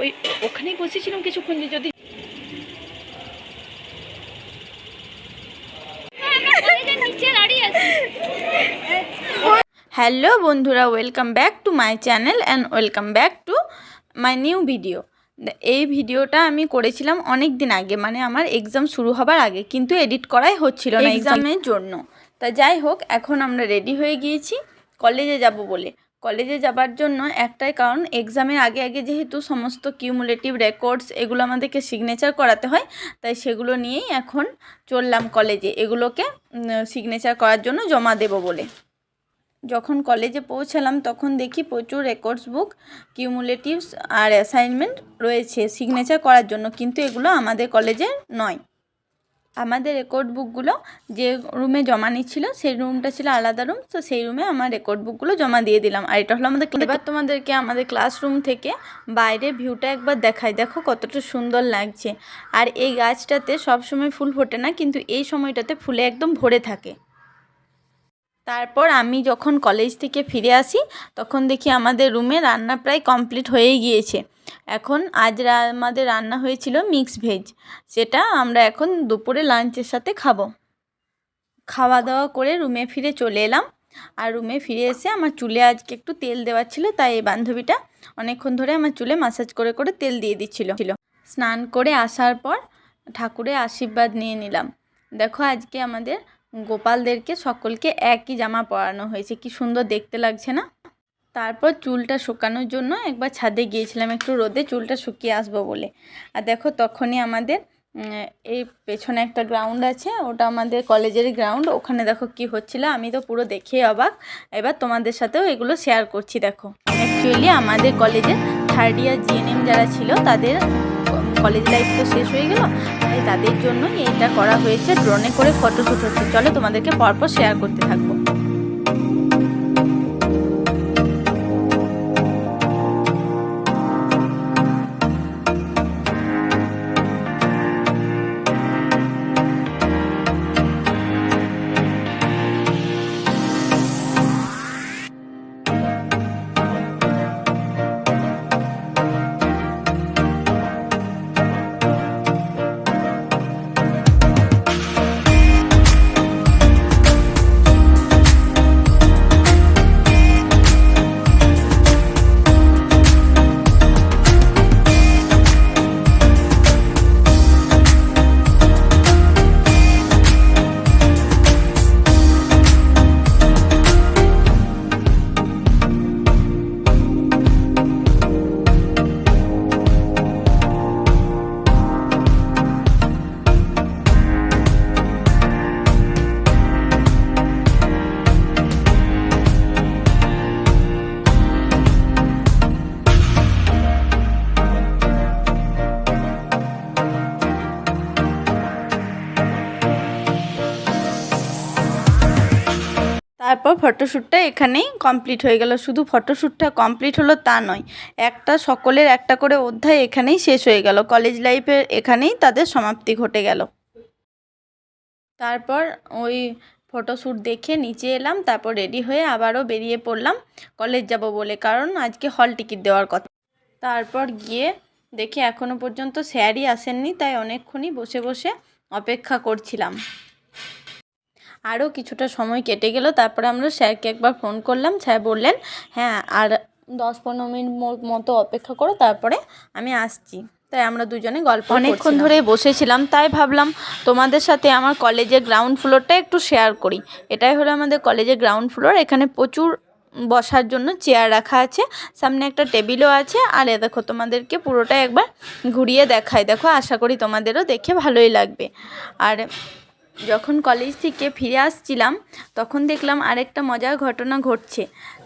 ওই ওখানেই বসেছিলাম কিছুক্ষণ যে যদি হ্যালো বন্ধুরা welcome back to my channel and welcome back to my new video এই ভিডিওটা আমি করেছিলাম অনেক দিন আগে মানে আমার এক্সাম শুরু হবার আগে কিন্তু এডিট করাই হচ্ছিল না এক্সামের জন্য। তা যাই হোক এখন আমরা রেডি হয়ে গিয়েছি কলেজে যাব বলে। কলেজে যাবার জন্য একটাই কারণ এক্সামের আগে আগে যেহেতু সমস্ত কিউমুলেটিভ রেকর্ডস এগুলো আমাদেরকে সিগনেচার করাতে হয়, তাই সেগুলো নিয়েই এখন চললাম কলেজে। এগুলোকে সিগনেচার করার জন্য জমা দেব বলে। যখন কলেজে পৌঁছালাম তখন দেখি প্রচুর রেকর্ডস বুক কিউমুলেটিভস আর অ্যাসাইনমেন্ট রয়েছে সিগনেচার করার জন্য, কিন্তু এগুলো আমাদের কলেজে নয়। আমাদের রেকর্ড বুকগুলো যে রুমে জমা নিচ্ছিল, সেই রুমটা ছিল আলাদা রুম তো সেই রুমে আমার রেকর্ড বুকগুলো জমা দিয়ে দিলাম। আর এটা হলো আমাদের এবার তোমাদেরকে আমাদের ক্লাসরুম থেকে বাইরে ভিউটা একবার দেখাই। দেখো কতটা সুন্দর লাগছে। আর এই গাছটাতে সবসময় ফুল ফোটে না, কিন্তু এই সময়টাতে ফুলে একদম ভরে থাকে। তারপর আমি যখন কলেজ থেকে ফিরে আসি, তখন দেখি আমাদের রুমে রান্না প্রায় কমপ্লিট হয়েই গিয়েছে। এখন আজ আমাদের রান্না হয়েছিল মিক্স ভেজ সেটা আমরা এখন দুপুরে লাঞ্চের সাথে খাব। খাওয়া দাওয়া করে রুমে ফিরে চলে এলাম, আর রুমে ফিরে এসে আমার চুলে আজকে একটু তেল দেওয়ার ছিল, তাই এই বান্ধবীটা অনেকক্ষণ ধরে আমার চুলে মাসাজ করে করে তেল দিয়ে দিচ্ছিল। ছিল স্নান করে আসার পর ঠাকুরের আশীর্বাদ নিয়ে নিলাম। দেখো আজকে আমাদের গোপালদেরকে সকলকে একই জামা পরানো হয়েছে, কি সুন্দর দেখতে লাগছে না? তারপর চুলটা শুকানোর জন্য একবার ছাদে গিয়েছিলাম একটু রোদে, চুলটা শুকিয়ে আসব বলে। আর দেখো তখনই আমাদের এই পেছনে একটা গ্রাউন্ড আছে, ওটা আমাদের কলেজের গ্রাউন্ড ওখানে দেখো কি হচ্ছিল, আমি তো পুরো দেখে অবাক। এবার তোমাদের সাথেও এগুলো শেয়ার করছি, দেখো। অ্যাকচুয়ালি আমাদের কলেজের থার্ড ইয়ার জিএনএম যারা ছিল, তাদের কলেজ লাইফ তো শেষ হয়ে গেল। তাই তাদের জন্যই এটা করা হয়েছে ড্রোনে করে ফটোশ্যুট হচ্ছে। চলো তোমাদেরকে পরপর শেয়ার করতে থাকব। তারপর ফটোশ্যুটটা এখানেই কমপ্লিট হয়ে গেল। শুধু ফটোশ্যুটটা কমপ্লিট হলো তা নয়, একটা সকলের একটা করে অধ্যায় এখানেই শেষ হয়ে গেল। কলেজ লাইফের এখানেই তাদের সমাপ্তি ঘটে গেল। তারপর ওই ফটোশ্যুট দেখে নিচে এলাম, তারপর রেডি হয়ে আবারও বেরিয়ে পড়লাম। কলেজ যাব বলে, কারণ আজকে হল টিকিট দেওয়ার কথা। তারপর গিয়ে দেখি এখনও পর্যন্ত স্যারই আসেননি, তাই অনেকক্ষণই বসে বসে অপেক্ষা করছিলাম। আরও কিছুটা সময় কেটে গেল, তারপরে আমরা স্যারকে একবার ফোন করলাম। স্যার বললেন হ্যাঁ আর দশ পনেরো মিনিট মতো অপেক্ষা করো, তারপরে আমি আসছি। তাই আমরা দুজনে গল্প অনেকক্ষণ ধরে বসেছিলাম, তাই ভাবলাম তোমাদের সাথে আমার কলেজের গ্রাউন্ড ফ্লোরটা একটু শেয়ার করি। এটাই হলো আমাদের কলেজের গ্রাউন্ড ফ্লোর, এখানে প্রচুর বসার জন্য চেয়ার রাখা আছে, সামনে একটা টেবিলও আছে, আর এ দেখো তোমাদেরকে পুরোটা একবার ঘুরিয়ে দেখাই। দেখো, আশা করি তোমাদেরও দেখে ভালোই লাগবে। আর যখন কলেজ থেকে ফিরে আসছিলাম, তখন দেখলাম আরেকটা মজার ঘটনা ঘটছে।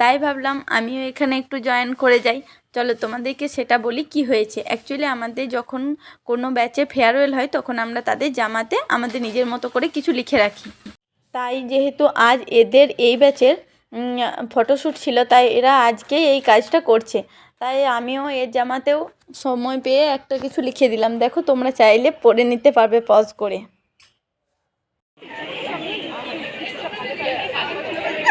তাই ভাবলাম আমিও এখানে একটু জয়েন করে যাই। চলো তোমাদেরকে সেটা বলি কি হয়েছে। অ্যাকচুয়ালি আমাদের যখন কোনো ব্যাচে ফেয়ারওয়েল হয়, তখন আমরা তাদের জামাতে আমাদের নিজের মতো করে কিছু লিখে রাখি। তাই যেহেতু আজ এদের এই ব্যাচের ফটোশ্যুট ছিল, তাই এরা আজকেই এই কাজটা করছে। তাই আমিও এর জামাতেও সময় পেয়ে একটা কিছু লিখে দিলাম। দেখো তোমরা চাইলে পড়ে নিতে পারবে পজ করে।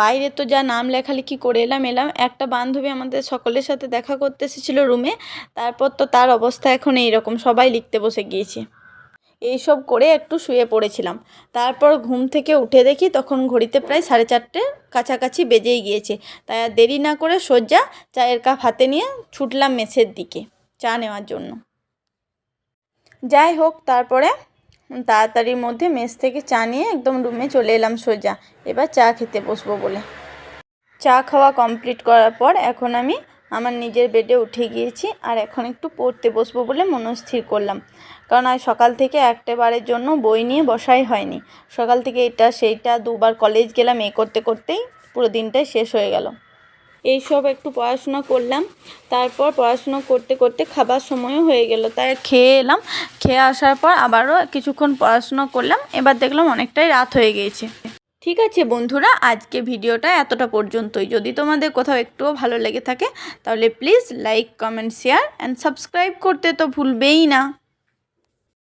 বাইরে তো যা নাম লেখালেখি করে এলাম এলাম। একটা বান্ধবী আমাদের সকলের সাথে দেখা করতে এসেছিল রুমে। তারপর তো তার অবস্থা এখন এইরকম, সবাই লিখতে বসে গিয়েছে। এইসব করে একটু শুয়ে পড়েছিলাম। তারপর ঘুম থেকে উঠে দেখি তখন ঘড়িতে প্রায় সাড়ে চারটে কাছাকাছি বেজেই গিয়েছে। তাই আর দেরি না করে সোজা চায়ের কাপ হাতে নিয়ে ছুটলাম মেসের দিকে চা নেওয়ার জন্য। যাই হোক, তারপরে তাড়াতাড়ির মধ্যে মেস থেকে চা নিয়ে একদম রুমে চলে এলাম সোজা। এবার চা খেতে বসবো বলে। চা খাওয়া কমপ্লিট করার পর এখন আমি আমার নিজের বেডে উঠে গিয়েছি আর এখন একটু পড়তে বসবো বলে মনস্থির করলাম। কারণ আজ সকাল থেকে একটা বারের জন্য বই নিয়ে বসাই হয়নি। সকাল থেকে এটা সেইটা দুবার কলেজ গেলাম এ করতে করতেই পুরো দিনটাই শেষ হয়ে গেল। এইসব একটু পড়াশোনা করলাম। তারপর পড়াশোনা করতে করতে খাবার সময়ও হয়ে গেল। তাই খেয়ে এলাম। খেয়ে আসার পর আবারও কিছুক্ষণ পড়াশোনা করলাম। এবার দেখলাম অনেকটাই রাত হয়ে গিয়েছে ঠিক আছে বন্ধুরা, আজকে ভিডিওটা এতটা পর্যন্তই। যদি তোমাদের কোথাও একটুও ভালো লেগে থাকে, তাহলে please like comment share and subscribe করতে তো ভুলবেই না।